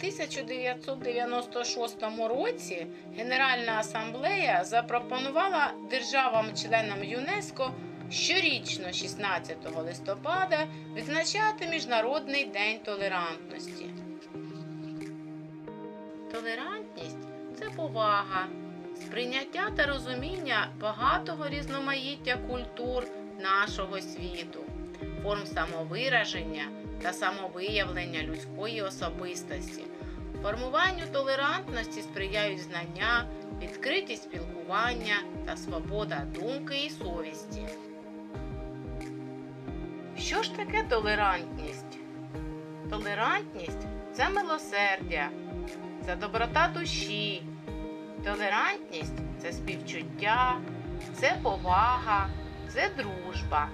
1996 році Генеральна асамблея запропонувала державам-членам ЮНЕСКО щорічно 16 листопада відзначати Міжнародний день толерантності. Толерантність це повага, сприйняття та розуміння багатого різноманіття культур нашого світу, форм самовираження та самовиявлення людської особистості. Формуванню толерантності сприяють знання, відкритість спілкування та свобода думки і совісті. Що ж таке толерантність? Толерантність це милосердя, це доброта душі. Толерантність це співчуття, це повага, це дружба.